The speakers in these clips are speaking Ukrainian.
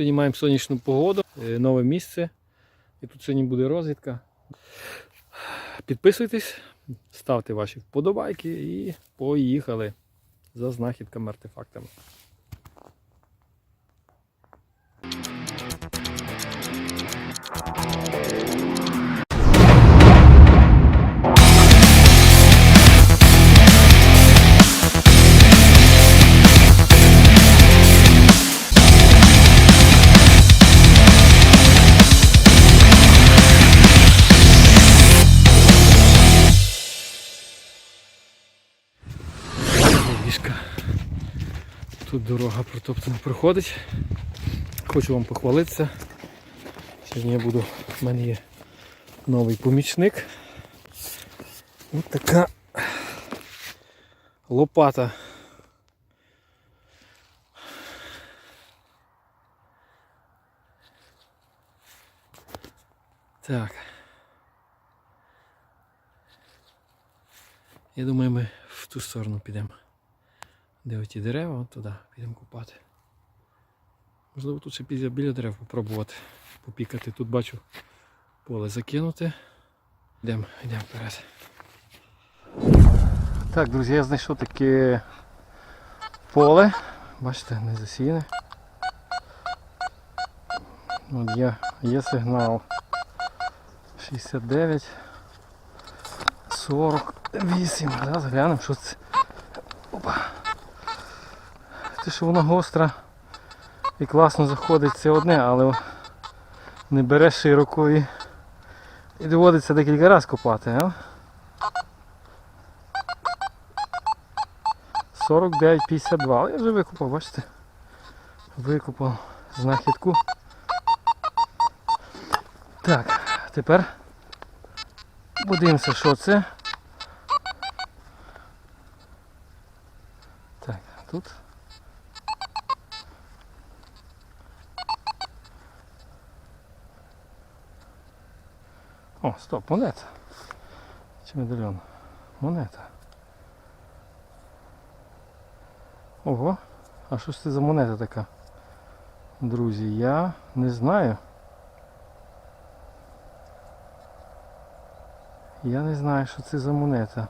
Сьогодні маємо сонячну погоду, е, нове місце. І тут сьогодні буде розвідка. Підписуйтесь, ставте ваші вподобайки і поїхали за знахідками Тут дорога протоптана проходить. Хочу вам похвалитися. Сьогодні я буду, в мене є новий помічник. Ось така лопата. Так. Я думаю, ми в ту сторону підемо. Де оті дерева, от туди підемо купати. Можливо, тут ще біля, біля дерев попробувати попікати. Тут бачу поле закинути. Йдемо, йдемо вперед. Так, друзі, я знайшов таке поле. Бачите, не засіяне. От є, є сигнал 69. 48. Зараз глянемо, що це. Те, що воно гостра і класно заходить, це одне, але не бере широко і, і доводиться декілька разів копати, а? 49,52. Але я вже викопав, бачите? Викопав знахідку. Так, тепер Подивимося, що це. Так, тут. О, стоп, монета. Чи медальйон? Монета. Ого, а що ж це за монета така? Друзі, я не знаю. Я не знаю, що це за монета.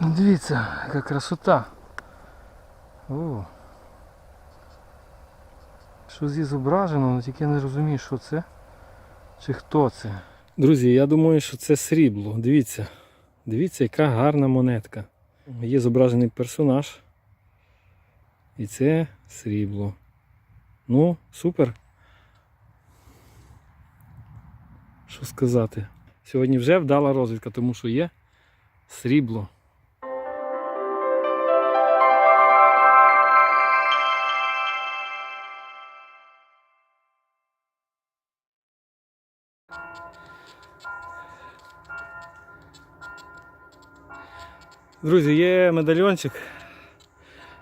Дивіться, яка красота. О. Що зі зображено, але тільки я не розумію, що це. Чи хто це. Друзі, я думаю, що це срібло. Дивіться. Дивіться, яка гарна монетка. Є зображений персонаж. І це срібло. Ну, супер. Що сказати? Сьогодні вже вдала розвідка, тому що є срібло. Друзі, є медальйончик.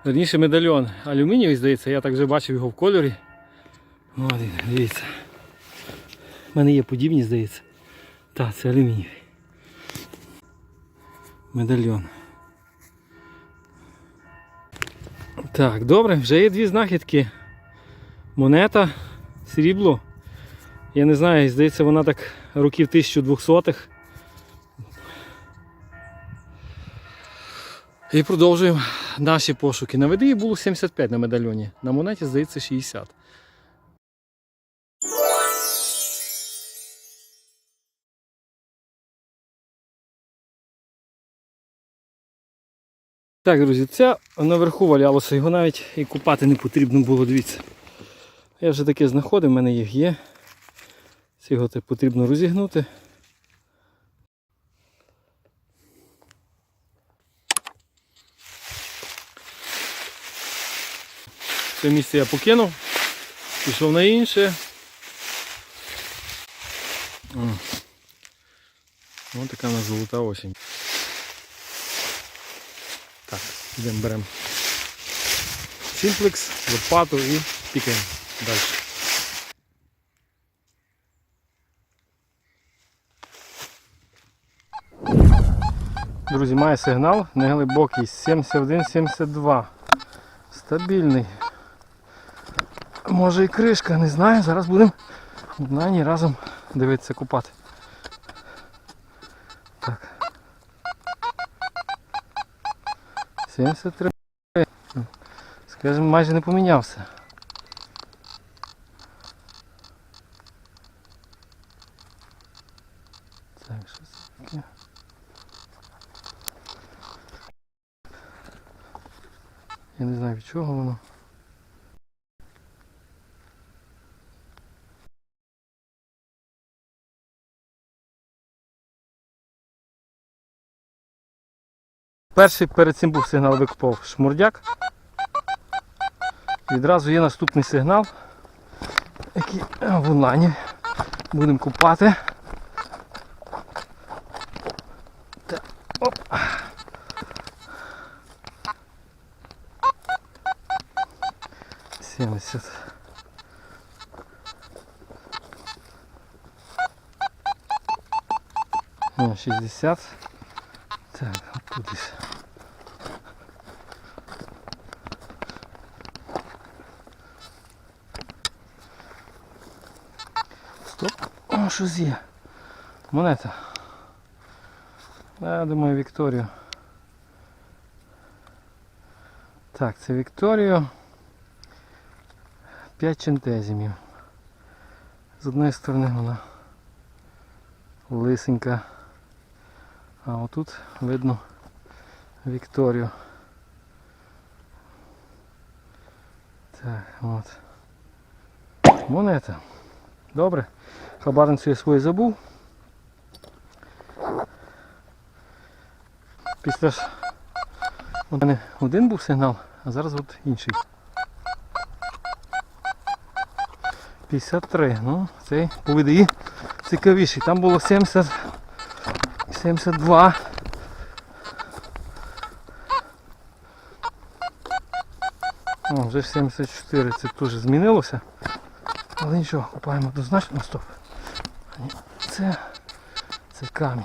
Верніше медальйон алюмінієвий, здається, я так вже бачив його в кольорі. От, дивіться. У мене є подібні, здається. Так, це алюмінієвий. Медальйон. Так, добре, вже є дві знахідки. Монета, срібло. Я не знаю, здається, вона так років 1200-х. І продовжуємо наші пошуки. На воді було 75 на медальйоні, на монеті, здається, 60. Так, друзі, це наверху валялося, його навіть і купати не потрібно було, дивіться. Я вже таке знаходив, в мене їх є. Це його потрібно розігнути. Це місце я покинув, пішов на інше. Ось така у нас золота осінь. Так, йдемо беремо симплекс, лопату і пікаємо далі. Друзі, має сигнал неглибокий 71-72. Стабільний. Може і кришка, не знаю. Зараз будемо на ній разом дивитися купати. Так. 73. Скажімо, майже не помінявся. Так, що це таке? Я не знаю від чого воно. Перший перед цим був сигнал викопав шмурдяк. Відразу є наступний сигнал, який е, в онлайні. Будемо купати. Так, оп. Сімдесят. Ні, 60. Так, отут десь. Стоп. О, щось є. Монета. Я думаю, Вікторію. Так, це Вікторію. 5 чентезімів. З одної сторони вона лисенька. А отут видно Вікторію. Так, от. Монета. Добре. Хабарницю я свою забув. Після ж у мене один був сигнал, а зараз от інший. 53. Ну, цей по ВДІ цікавіший. Там було 70, 72. О, вже 74. Це теж змінилося. Але нічого, купаємо однозначно. Стоп. Це, це камінь.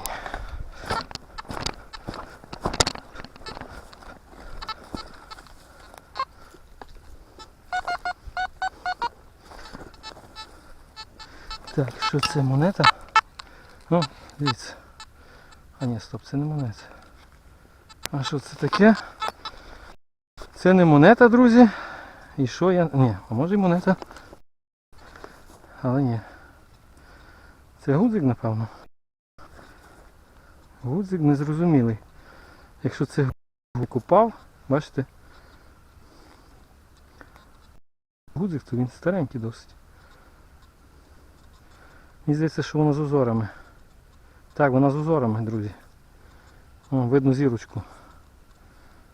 Так, що це монета? Ну, дивіться. А ні, стоп, це не монета. А що це таке? Це не монета, друзі. І що я... Ні, а може і монета. Але ні. Це гудзик, напевно. Гудзик незрозумілий. Якщо це викупав, бачите? Гудзик, то він старенький досить. Мені здається, що воно з узорами. Так, вона з узорами, друзі. О, видно зірочку.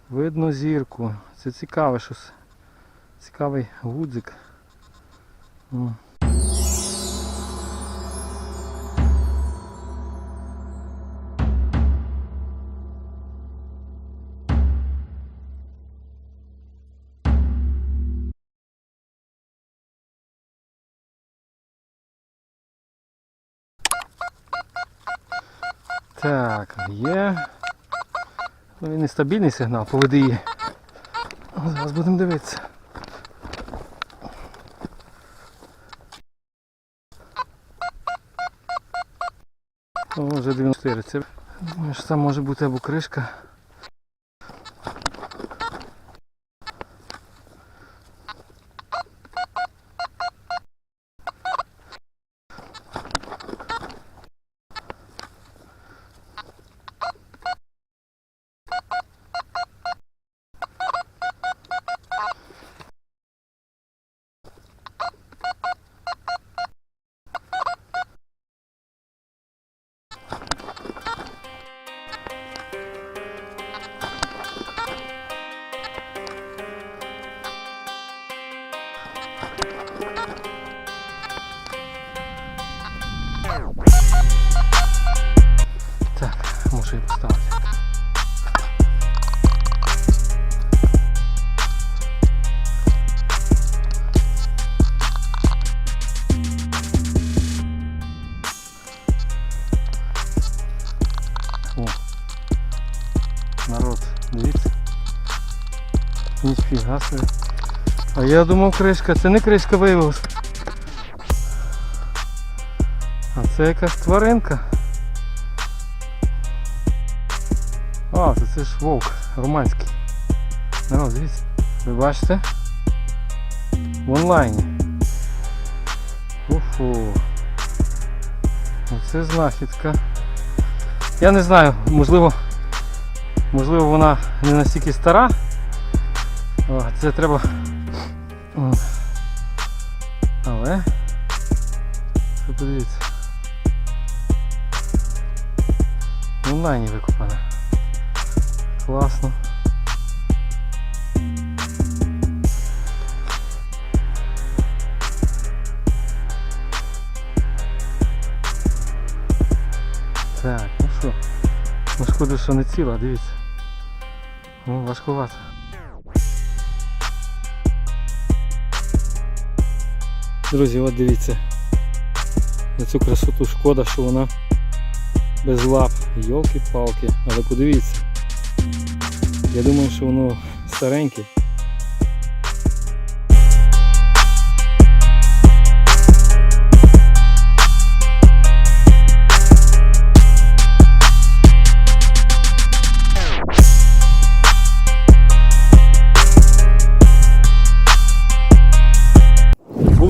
Видно зірку. Це цікаве щось. Цікавий гудзик. Так, є. Ну, він нестабільний сигнал поведи її. Зараз будемо дивитися. О, вже 94. Це думаю, що там може бути або кришка. Ніфіга. А я думав кришка, це не кришка виявилась. А це якась тваринка. А, це, це ж вовк романський. Народ, дивіться. Ви бачите? В онлайні. Уфу. Оце знахідка. Я не знаю, можливо, можливо вона не настільки стара. О, це треба. О. Але. Подивіться. В онлайні викопана. Класно. Так, ну що. Ну шкода, що не ціла, дивіться. Ну, важкувато. Друзі, от дивіться. На цю красоту шкода, що вона без лап. Йолки-палки. Але подивіться. Я думаю, що воно стареньке.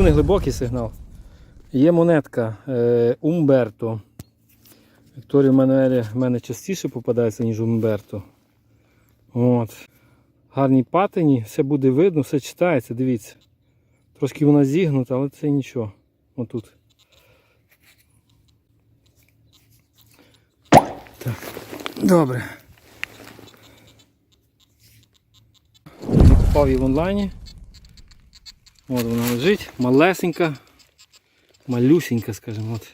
Був неглибокий сигнал. Є монетка е, Умберто. Вікторія Мануелі в мене частіше попадається, ніж Умберто. От. Гарні патині, все буде видно, все читається, дивіться. Трошки вона зігнута, але це нічого. Отут. Так. Добре. Купав її в онлайні. От вона лежить, малесенька, малюсенька, скажімо. От.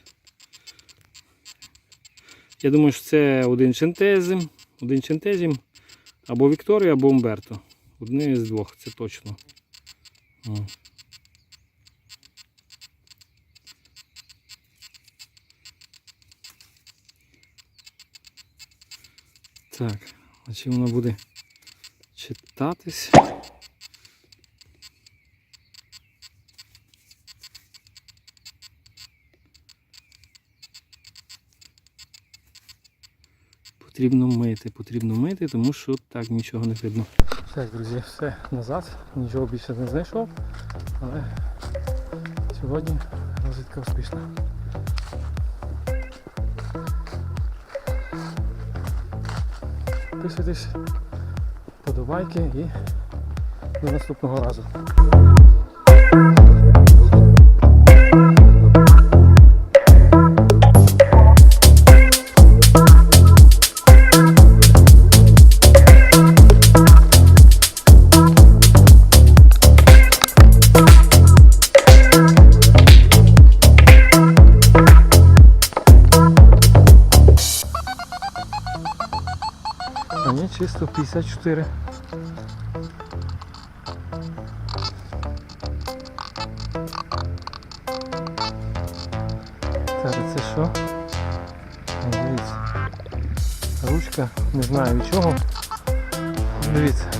Я думаю, що це один чентезим, один чентезім, або Вікторія, або Умберто. Одне з двох, це точно. О. Так, а чи воно буде читатись? Потрібно мити, потрібно мити, тому що так нічого не видно. Так, друзі, все назад, нічого більше не знайшов, але сьогодні розвідка успішна. Підписуйтесь, подобайки і до наступного разу. Чисто 54. Зараз це що? Дивіться. Ручка, не знаю від чого. Дивіться.